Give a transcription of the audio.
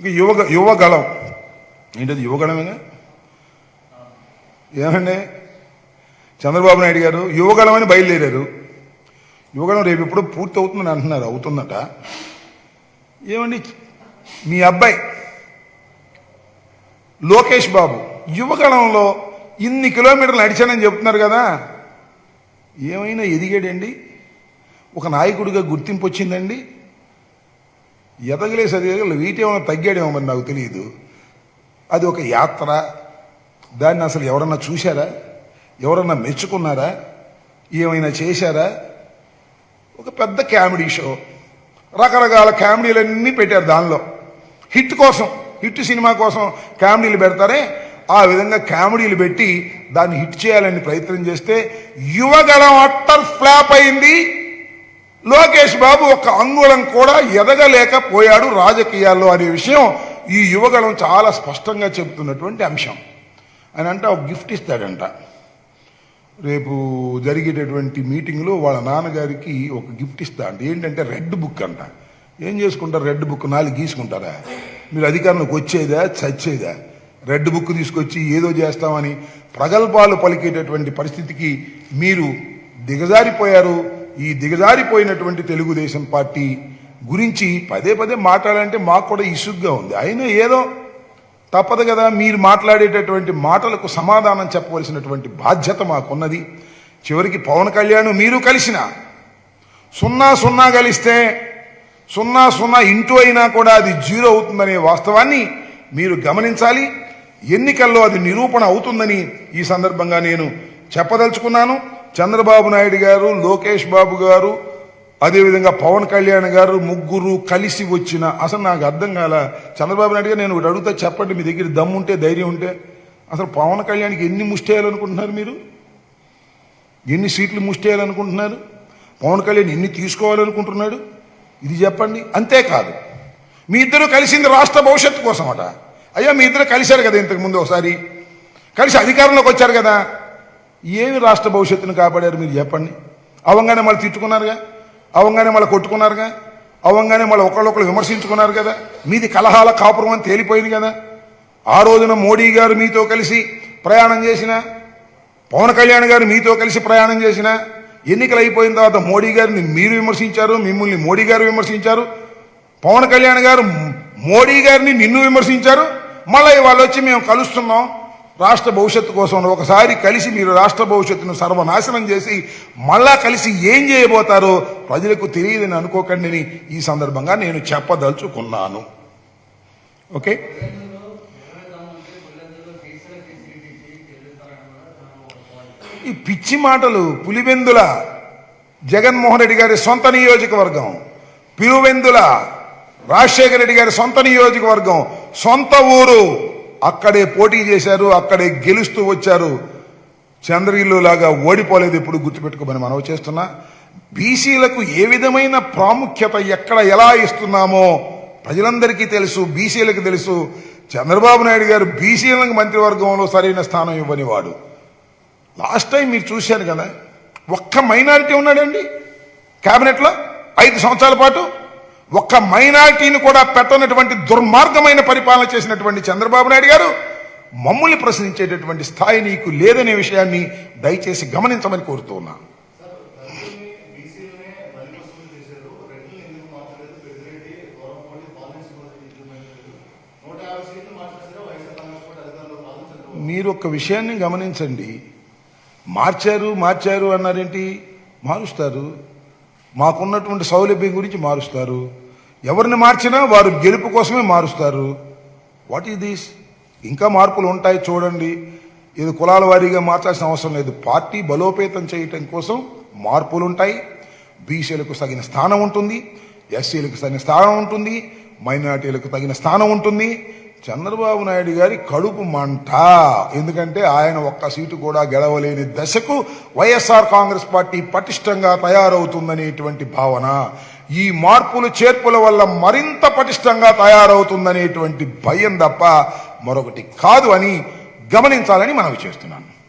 ఇంకా యువ యువగళం. ఏంటది యువగళమేగా ఏమండి? చంద్రబాబు నాయుడు గారు యువగళం అని బయలుదేరారు. యువగళం రేపు ఎప్పుడు పూర్తి అవుతుందని అంటున్నారు అవుతుందట. ఏమండి? మీ అబ్బాయి లోకేష్ బాబు యువగళంలో ఇన్ని కిలోమీటర్లు నడిచానని చెప్తున్నారు కదా. ఏమైనా ఎదిగాడండి? ఒక నాయకుడిగా గుర్తింపు వచ్చిందండి? ఎదగలే చదివేగల వీటేమైనా తగ్గాడేమో మరి నాకు తెలియదు. అది ఒక యాత్ర. దాన్ని అసలు ఎవరన్నా చూశారా? ఎవరన్నా మెచ్చుకున్నారా? ఏమైనా చేశారా? ఒక పెద్ద కామెడీ షో. రకరకాల కామెడీలన్నీ పెట్టారు దానిలో. హిట్ కోసం హిట్ సినిమా కోసం కామెడీలు పెడతారే. ఆ విధంగా కామెడీలు పెట్టి దాన్ని హిట్ చేయాలని ప్రయత్నం చేస్తే యువగళం అట్టర్ ఫ్లాప్ అయింది. లోకేష్ బాబు ఒక అంగుళం కూడా ఎదగలేకపోయాడు రాజకీయాల్లో అనే విషయం ఈ యువగళం చాలా స్పష్టంగా చెబుతున్నటువంటి అంశం. ఆయన అంటే ఒక గిఫ్ట్ ఇస్తాడంట. రేపు జరిగేటటువంటి మీటింగ్లో వాళ్ళ నాన్నగారికి ఒక గిఫ్ట్ ఇస్తా అంట. ఏంటంటే రెడ్ బుక్ అంట. ఏం చేసుకుంటారు రెడ్ బుక్? నాలుగు గీసుకుంటారా? మీరు అధికారంలోకి వచ్చేదా? చచ్చేదా? రెడ్ బుక్ తీసుకొచ్చి ఏదో చేస్తామని ప్రగల్భాలు పలికేటటువంటి పరిస్థితికి మీరు దిగజారిపోయారు. ఈ దిగజారిపోయినటువంటి తెలుగుదేశం పార్టీ గురించి పదే పదే మాట్లాడాలంటే మాకు కూడా ఇసుగ్గా ఉంది. అయినా ఏదో తప్పదు కదా మీరు మాట్లాడేటటువంటి మాటలకు సమాధానం చెప్పవలసినటువంటి బాధ్యత మాకున్నది. చివరికి పవన్ కళ్యాణ్ మీరు కలిసిన సున్నా సున్నా కలిస్తే సున్నా సున్నా ఇంటూ అయినా కూడా అది జీరో అవుతుందనే వాస్తవాన్ని మీరు గమనించాలి. ఎన్నికల్లో అది నిరూపణ అవుతుందని ఈ సందర్భంగా నేను చెప్పదలుచుకున్నాను. చంద్రబాబు నాయుడు గారు లోకేష్ బాబు గారు అదేవిధంగా పవన్ కళ్యాణ్ గారు ముగ్గురు కలిసి వచ్చిన అసలు నాకు అర్థం కాల చంద్రబాబు నాయుడు గారు నేను ఒకటి అడుగుతా చెప్పండి మీ దగ్గర దమ్ము ఉంటే ధైర్యం ఉంటే. అసలు పవన్ కళ్యాణ్కి ఎన్ని ముష్టేయాలనుకుంటున్నారు మీరు? ఎన్ని సీట్లు ముష్టేయాలనుకుంటున్నారు? పవన్ కళ్యాణ్ ఎన్ని తీసుకోవాలనుకుంటున్నాడు? ఇది చెప్పండి. అంతేకాదు మీ ఇద్దరు కలిసింది రాష్ట్ర భవిష్యత్తు కోసం అట అయ్యా మీ ఇద్దరు కలిశారు కదా ఇంతకు ముందు ఒకసారి. కలిసి అధికారంలోకి వచ్చారు కదా. ఏమి రాష్ట్ర భవిష్యత్తును కాపాడారు మీరు చెప్పండి. అవంగానే మళ్ళీ తిట్టుకున్నారుగా? అవంగానే మళ్ళీ కొట్టుకున్నారుగా? అవంగానే మళ్ళీ ఒకళ్ళొకళ్ళు విమర్శించుకున్నారు కదా? మీది కలహాల కాపురం అని తేలిపోయింది కదా? ఆ రోజున మోడీ గారు మీతో కలిసి ప్రయాణం చేసిన పవన్ కళ్యాణ్ గారు మీతో కలిసి ప్రయాణం చేసిన ఎన్నికలు అయిపోయిన తర్వాత మోడీ గారిని మీరు విమర్శించారు మిమ్మల్ని మోడీ గారు విమర్శించారు. పవన్ కళ్యాణ్ గారు మోడీ గారిని నిన్ను విమర్శించారు. మళ్ళీ వాళ్ళు వచ్చి మేము కలుస్తున్నాం. రాష్ట్ర భవిష్యత్తు కోసం ఒకసారి కలిసి మీరు రాష్ట్ర భవిష్యత్తును సర్వనాశనం చేసి మళ్ళా కలిసి ఏం చేయబోతారో ప్రజలకు తెలియదని అనుకోకండి అని ఈ సందర్భంగా నేను చెప్పదలుచుకున్నాను. ఓకే? ఈ పిచ్చి మాటలు పులివెందుల జగన్మోహన్ రెడ్డి గారి సొంత నియోజకవర్గం పిలువెందుల రాజశేఖర రెడ్డి గారి సొంత నియోజకవర్గం సొంత ఊరు అక్కడే పోటీ చేశారు అక్కడే గెలుస్తూ వచ్చారు. చంద్రగిల్లు లాగా ఓడిపోలేదు ఎప్పుడు గుర్తుపెట్టుకోమని మనవి చేస్తున్నా. బీసీలకు ఏ విధమైన ప్రాముఖ్యత ఎక్కడ ఎలా ఇస్తున్నామో ప్రజలందరికీ తెలుసు బీసీలకు తెలుసు. చంద్రబాబు నాయుడు గారు బీసీలకు మంత్రివర్గంలో సరైన స్థానం ఇవ్వని వాడు లాస్ట్ టైం మీరు చూశారు కదా ఒక్క మైనారిటీ ఉన్నాడండి. కేబినెట్లో ఐదు సంవత్సరాల పాటు ఒక్క మైనారిటీని కూడా పెట్టనటువంటి దుర్మార్గమైన పరిపాలన చేసినటువంటి చంద్రబాబు నాయుడు గారు మమ్మల్ని ప్రశ్నించేటటువంటి స్థాయి నీకు లేదనే విషయాన్ని దయచేసి గమనించమని కోరుతూ ఉన్నాను. మీరు ఒక విషయాన్ని గమనించండి. మార్చారు మార్చారు అన్నారేంటి? మారుస్తారు. మాకున్నటువంటి సౌలభ్యం గురించి మారుస్తారు. ఎవరిని మార్చినా వారు గెలుపు కోసమే మారుస్తారు. వాట్ ఈస్ దిస్ ఇంకా మార్పులు ఉంటాయి చూడండి. ఇది కులాల వారీగా మార్చాల్సిన అవసరం లేదు. పార్టీ బలోపేతం చేయటం కోసం మార్పులు ఉంటాయి బీసీలకు తగిన స్థానం ఉంటుంది. ఎస్సీలకు తగిన స్థానం ఉంటుంది. మైనార్టీలకు తగిన స్థానం ఉంటుంది. చంద్రబాబు నాయుడు గారి కడుపు మంట. ఎందుకంటే ఆయన ఒక్క సీటు కూడా గెలవలేని దశకు వైఎస్ఆర్ కాంగ్రెస్ పార్టీ పటిష్టంగా తయారవుతుందనేటువంటి భావన. ఈ మార్పులు చేర్పుల వల్ల మరింత పటిష్టంగా తయారవుతుందనేటువంటి భయం తప్ప మరొకటి కాదు అని గమనించాలని మనవి చేస్తున్నాను.